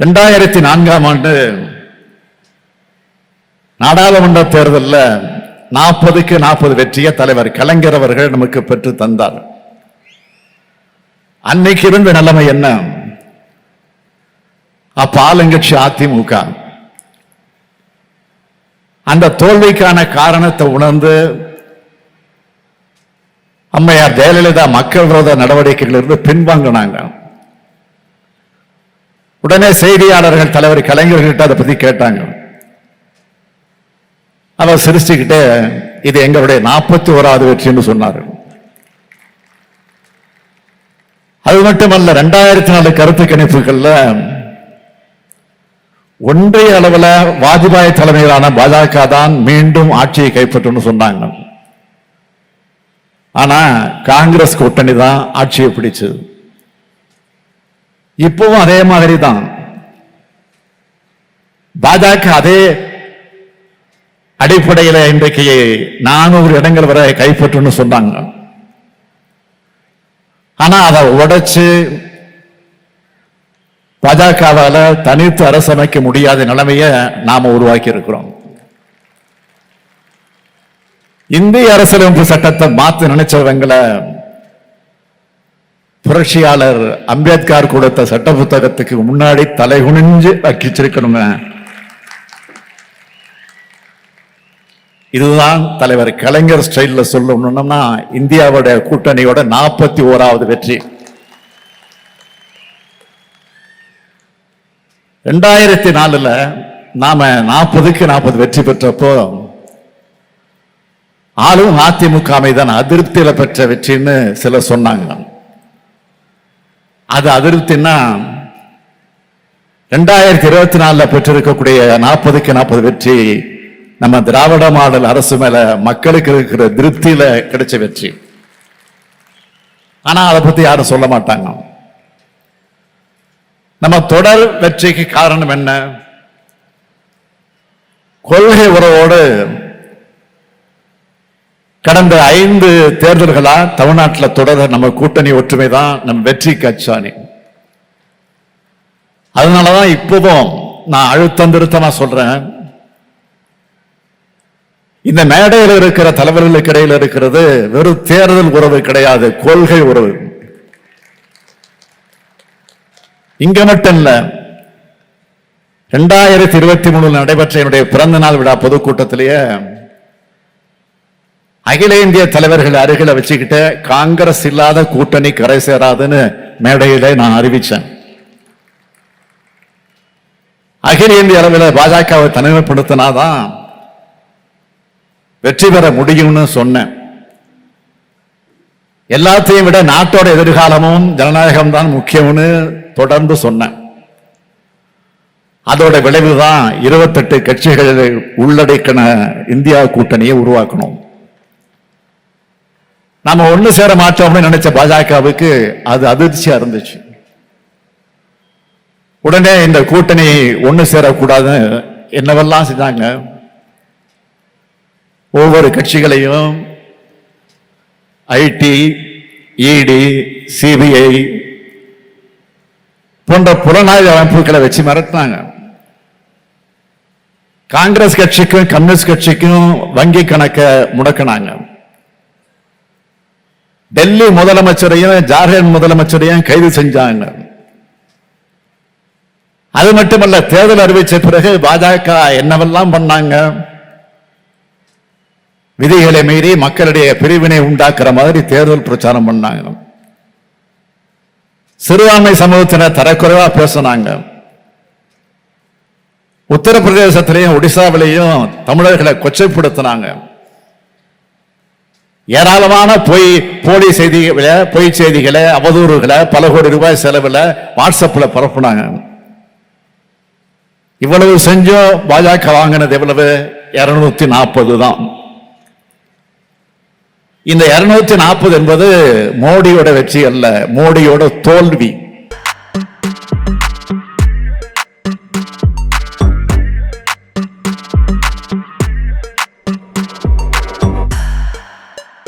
இரண்டாயிரத்தி நான்காம் ஆண்டு நாடாளுமன்ற தேர்தலில் நாற்பதுக்கு நாற்பது வெற்றியை தலைவர் கலைஞர் அவர்கள் நமக்கு பெற்று தந்தார். அன்னைக்கு இருந்த நிலைமை என்ன? அப்ப ஆளுங்கட்சி அதிமுக. அந்த தோல்விக்கான காரணத்தை உணர்ந்து அம்மையார் ஜெயலலிதா மக்கள் விரோத நடவடிக்கைகளிலிருந்து பின்வாங்கினாங்க. உடனே செய்தியாளர்கள் தலைவர் கலைஞர்கிட்ட அதை பத்தி கேட்டாங்க. அவர் சிரிச்சுக்கிட்டே இது எங்களுடைய நாற்பத்தி ஓராவது வெற்றின்னு சொன்னார். அது மட்டுமல்ல ரெண்டாயிரத்தி நாலு கருத்து கணிப்புகள்ல ஒன்றிய அளவுல வாஜ்பாய் தலைமையிலான பாஜக தான் மீண்டும் ஆட்சியை கைப்பற்றணும்னு சொன்னாங்க. ஆனா காங்கிரஸ் கூட்டணி தான் ஆட்சியை பிடிச்சது. இப்பவும் அதே மாதிரி தான் பாஜக அதே அடிப்படையில் இன்றைக்கு நானூறு இடங்கள் வரை கைப்பற்றுன்னு சொன்னாங்க. ஆனா அதை உடைச்சு பாஜகவால தனித்து அரசமைக்க முடியாத நிலைமையை நாம உருவாக்கி இருக்கிறோம் இந்திய அரசியலமைப்பு சட்டத்தை மாத்த நினைச்சவங்களை புரட்சியாளர் அம்பேத்கர் கொடுத்த சட்ட புத்தகத்துக்கு முன்னாடி தலை குனிஞ்சு வச்சிருக்கணுங்க இதுதான் தலைவர் கலைஞர் ஸ்டைல்ல சொல்லணும்னா இந்தியாவோட கூட்டணியோட நாற்பத்தி ஓராவது வெற்றி. ரெண்டாயிரத்தி நாலுல நாம நாற்பதுக்கு நாற்பது வெற்றி பெற்றப்போ ஆளும் அதிமுக மீதான அதிருப்தியில பெற்ற வெற்றின்னு சிலர் சொன்னாங்க. அது அதிருப்தின்னா ரெண்டாயிரத்தி இருபத்தி நாலுல பெற்றிருக்கக்கூடிய நாற்பதுக்கு நாற்பது வெற்றி நம்ம திராவிட மாடல் அரசு மேல மக்களுக்கு இருக்கிற திருப்தியில கிடைச்ச வெற்றி. ஆனா அதை பத்தி யாரும் சொல்ல மாட்டாங்க. நம்ம தொடர் வெற்றிக்கு காரணம் என்ன? கொள்கை உறவோடு கடந்த ஐந்து தேர்தல்களா தமிழ்நாட்டில் தொடர நம்ம கூட்டணி ஒற்றுமை தான் நம்ம வெற்றி கச்சாணி. அதனாலதான் இப்போதும் நான் அழுத்தம் திருத்தமா சொல்றேன். இந்த மேடையில் இருக்கிற தலைவர்களுக்கு இடையில் இருக்கிறது வெறும் தேர்தல் உறவு கிடையாது கொள்கை உறவு. இங்க மட்டும் இல்ல ரெண்டாயிரத்தி இருபத்தி மூணுல நடைபெற்ற என்னுடைய பிறந்த நாள் விழா பொதுக்கூட்டத்திலேயே அகில இந்திய தலைவர்கள் அருகில வச்சுக்கிட்டு காங்கிரஸ் இல்லாத கூட்டணி கரை சேராதுன்னு மேடையில நான் அறிவிச்சேன். அகில இந்திய அளவில் பாஜகவை தனிமைப்படுத்தினாதான் வெற்றி பெற முடியும்னு சொன்னேன். எல்லாத்தையும் விட நாட்டோட எதிர்காலமும் ஜனநாயகம் தான் முக்கியம்னு தொடர்ந்து சொன்னேன். அதோட விளைவுதான் இருபத்தெட்டு கட்சிகள் உள்ளடக்கின இந்தியா கூட்டணியை உருவாக்கணும். நாம ஒண்ணு சேர மாட்டோம்னு நினைச்ச பாஜகவுக்கு அது அதிர்ச்சியா இருந்துச்சு. உடனே இந்த கூட்டணி ஒண்ணு சேரக்கூடாதுன்னு என்னவெல்லாம் செஞ்சாங்க? ஒவ்வொரு கட்சிகளையும் ஐடி இடி சிபிஐ போன்ற புலனாய்வு அமைப்புகளை வச்சு மிரட்டினாங்க. காங்கிரஸ் கட்சிக்கும் கம்யூனிஸ்ட் கட்சிக்கும் வங்கி கணக்கை முடக்கினாங்க. டெல்லி முதலமைச்சரையும் ஜார்க்கண்ட் முதலமைச்சரையும் கைது செஞ்சாங்க. அது மட்டுமல்ல தேர்தல் அறிவிச்ச பிறகு பாஜக என்னவெல்லாம் பண்ணாங்க? விதிகளை மீறி மக்களுடைய பிரிவினை உண்டாக்குற மாதிரி தேர்தல் பிரச்சாரம் பண்ணாங்க. சிறுபான்மை சமூகத்தினர் தரக்குறைவா பேசினாங்க. உத்தரப்பிரதேசத்திலையும் ஒடிசாவிலையும் தமிழர்களை கொச்சைப்படுத்தினாங்க. ஏராளமான பொய் போலி செய்திகளை பொய் செய்திகளை அவதூறுகளை பல கோடி ரூபாய் செலவில் வாட்ஸ்அப்பில் பரப்புனாங்க. இவ்வளவு செஞ்சோ பாஜக வாங்கினது எவ்வளவு? இருநூத்தி நாற்பது தான். இந்த இருநூத்தி நாற்பது என்பது மோடியோட வெற்றி அல்ல மோடியோட தோல்வி.